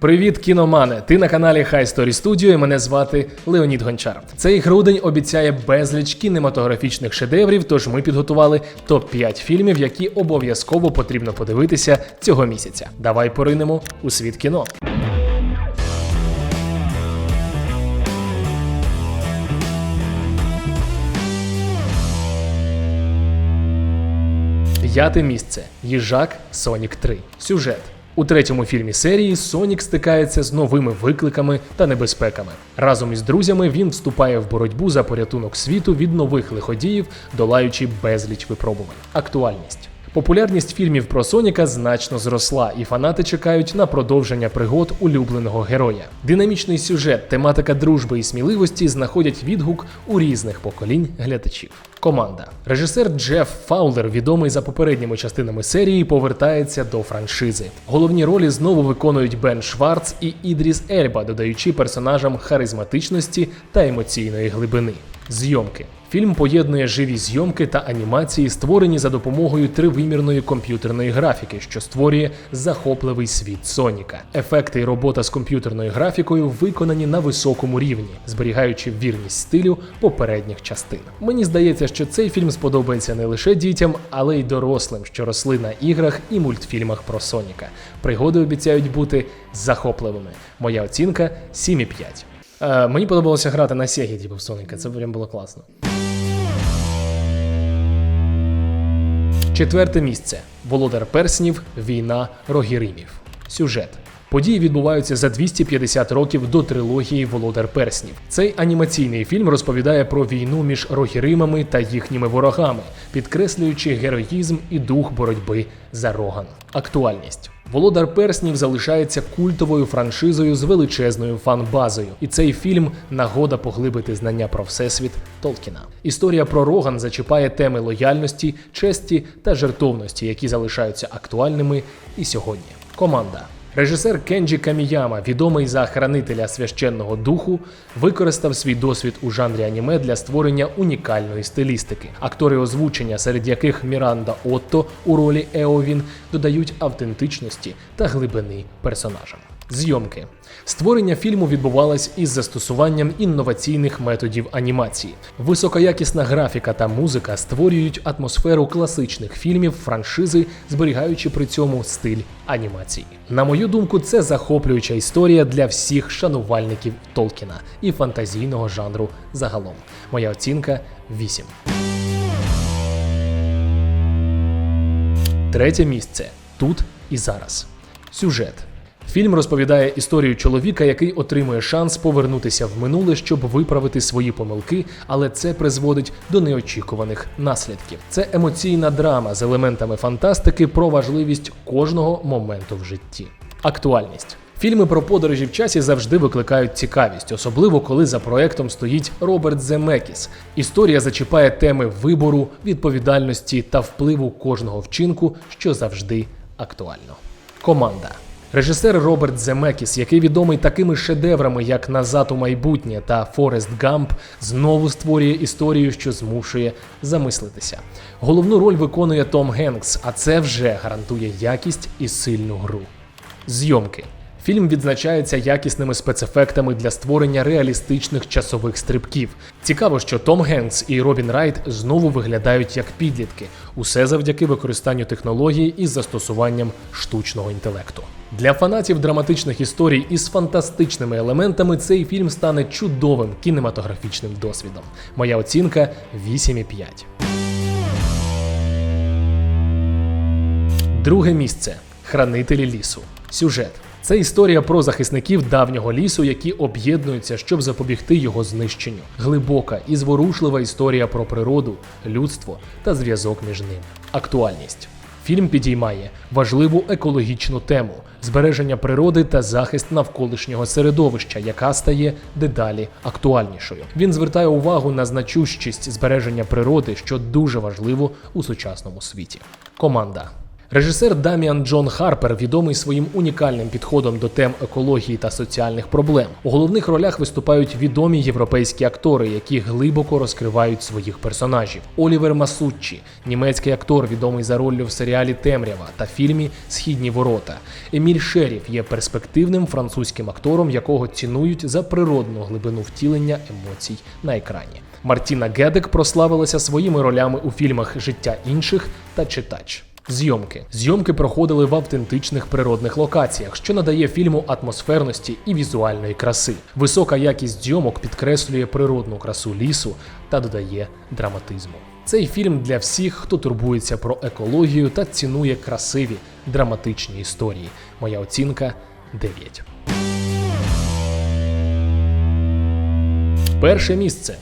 Привіт, кіномане! Ти на каналі High Story Studio і мене звати Леонід Гончар. Цей грудень обіцяє безліч кінематографічних шедеврів, тож ми підготували топ-5 фільмів, які обов'язково потрібно подивитися цього місяця. Давай поринемо у світ кіно. П'яте місце Їжак Сонік 3. Сюжет. У третьому фільмі серії Сонік стикається з новими викликами та небезпеками. Разом із друзями він вступає в боротьбу за порятунок світу від нових лиходіїв, долаючи безліч випробувань. Актуальність. Популярність фільмів про Соніка значно зросла, і фанати чекають на продовження пригод улюбленого героя. Динамічний сюжет, тематика дружби і сміливості знаходять відгук у різних поколінь глядачів. Команда режисер Джеф Фаулер, відомий за попередніми частинами серії, повертається до франшизи. Головні ролі знову виконують Бен Шварц і Ідріс Ельба, додаючи персонажам харизматичності та емоційної глибини. Зйомки. Фільм поєднує живі зйомки та анімації, створені за допомогою тривимірної комп'ютерної графіки, що створює захопливий світ Соніка. Ефекти і робота з комп'ютерною графікою виконані на високому рівні, зберігаючи вірність стилю попередніх частин. Мені здається, що цей фільм сподобається не лише дітям, але й дорослим, що росли на іграх і мультфільмах про Соніка. Пригоди обіцяють бути захопливими. Моя оцінка 7,5. Е, мені подобалося грати на Сегі, типу в Соника. Це прям було класно. Четверте місце. Володар Перснів. Війна Рогіримів. Сюжет. Події відбуваються за 250 років до трилогії Володар Перснів. Цей анімаційний фільм розповідає про війну між Рогіримами та їхніми ворогами, підкреслюючи героїзм і дух боротьби за Роган. Актуальність. Володар Перснів залишається культовою франшизою з величезною фан-базою, і цей фільм нагода поглибити знання про всесвіт Толкіна. Історія про Роган зачіпає теми лояльності, честі та жертовності, які залишаються актуальними і сьогодні. Команда. Режисер Кенджі Каміяма, відомий за хранителя священного духу, використав свій досвід у жанрі аніме для створення унікальної стилістики. Актори озвучення, серед яких Міранда Отто у ролі Еовін, додають автентичності та глибини персонажам. Зйомки створення фільму відбувалось із застосуванням інноваційних методів анімації. Високоякісна графіка та музика створюють атмосферу класичних фільмів франшизи, зберігаючи при цьому стиль анімації. На мою думку, це захоплююча історія для всіх шанувальників Толкіна і фантазійного жанру загалом. Моя оцінка 8. Третє місце тут і зараз. Сюжет. Фільм розповідає історію чоловіка, який отримує шанс повернутися в минуле, щоб виправити свої помилки, але це призводить до неочікуваних наслідків. Це емоційна драма з елементами фантастики про важливість кожного моменту в житті. Актуальність. Фільми про подорожі в часі завжди викликають цікавість, особливо коли за проектом стоїть Роберт Земекіс. Історія зачіпає теми вибору, відповідальності та впливу кожного вчинку, що завжди актуально. Команда. Режисер Роберт Земекіс, який відомий такими шедеврами, як Назад у майбутнє та Форест Гамп, знову створює історію, що змушує замислитися. Головну роль виконує Том Генкс, а це вже гарантує якість і сильну гру. Зйомки. Фільм відзначається якісними спецефектами для створення реалістичних часових стрибків. Цікаво, що Том Генкс і Робін Райт знову виглядають як підлітки, усе завдяки використанню технології із застосуванням штучного інтелекту. Для фанатів драматичних історій із фантастичними елементами цей фільм стане чудовим кінематографічним досвідом. Моя оцінка 8,5. Друге місце Хранителі лісу. Сюжет. Це історія про захисників давнього лісу, які об'єднуються, щоб запобігти його знищенню. Глибока і зворушлива історія про природу, людство та зв'язок між ними. Актуальність. Фільм підіймає важливу екологічну тему збереження природи та захист навколишнього середовища, яка стає дедалі актуальнішою. Він звертає увагу на значущість збереження природи, що дуже важливо у сучасному світі. Команда. Режисер Даміан Джон Харпер відомий своїм унікальним підходом до тем екології та соціальних проблем. У головних ролях виступають відомі європейські актори, які глибоко розкривають своїх персонажів. Олівер Масуччі, німецький актор, відомий за роллю в серіалі Темрява та фільмі Східні ворота. Еміль Шеріф є перспективним французьким актором, якого цінують за природну глибину втілення емоцій на екрані. Мартіна Гедек прославилася своїми ролями у фільмах Життя інших та Читач. Зйомки зйомки проходили в автентичних природних локаціях, що надає фільму атмосферності і візуальної краси. Висока якість зйомок підкреслює природну красу лісу та додає драматизму. Цей фільм для всіх, хто турбується про екологію та цінує красиві драматичні історії. Моя оцінка 9. Перше місце.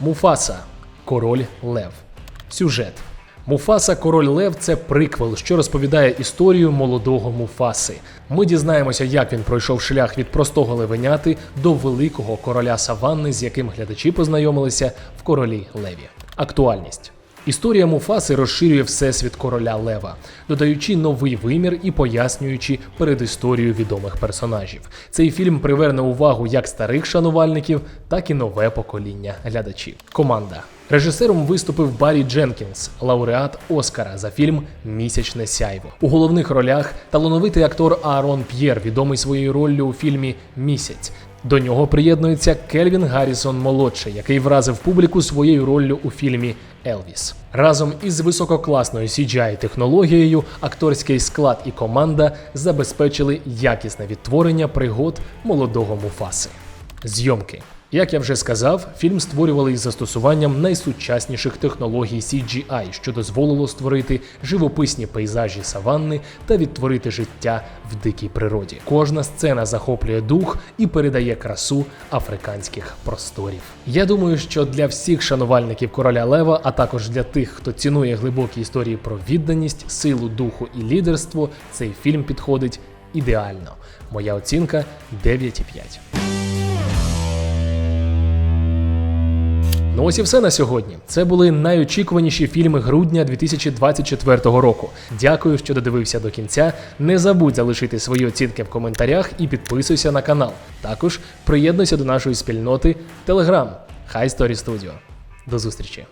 Муфаса. Король Лев. Сюжет. Муфаса Король Лев це приквел, що розповідає історію молодого Муфаси. Ми дізнаємося, як він пройшов шлях від простого левеняти до великого короля Саванни, з яким глядачі познайомилися в королі Леві. Актуальність. Історія Муфаси розширює всесвіт короля Лева, додаючи новий вимір і пояснюючи передісторію відомих персонажів. Цей фільм приверне увагу як старих шанувальників, так і нове покоління глядачів. Команда. Режисером виступив Баррі Дженкінс, лауреат Оскара за фільм Місячне сяйво. У головних ролях талановитий актор Аарон П'єр, відомий своєю роллю у фільмі Місяць. До нього приєднується Кельвін Гаррісон молодший, який вразив публіку своєю роллю у фільмі Елвіс. Разом із висококласною cgi технологією акторський склад і команда забезпечили якісне відтворення пригод молодого Муфаси. Зйомки. Як я вже сказав, фільм створювали із застосуванням найсучасніших технологій CGI, що дозволило створити живописні пейзажі саванни та відтворити життя в дикій природі. Кожна сцена захоплює дух і передає красу африканських просторів. Я думаю, що для всіх шанувальників короля Лева, а також для тих, хто цінує глибокі історії про відданість, силу духу і лідерство, цей фільм підходить ідеально. Моя оцінка 9,5. Ну ось і все на сьогодні. Це були найочікуваніші фільми грудня 2024 року. Дякую, що додивився до кінця. Не забудь залишити свої оцінки в коментарях і підписуйся на канал. Також приєднуйся до нашої спільноти Telegram High Story Studio. До зустрічі!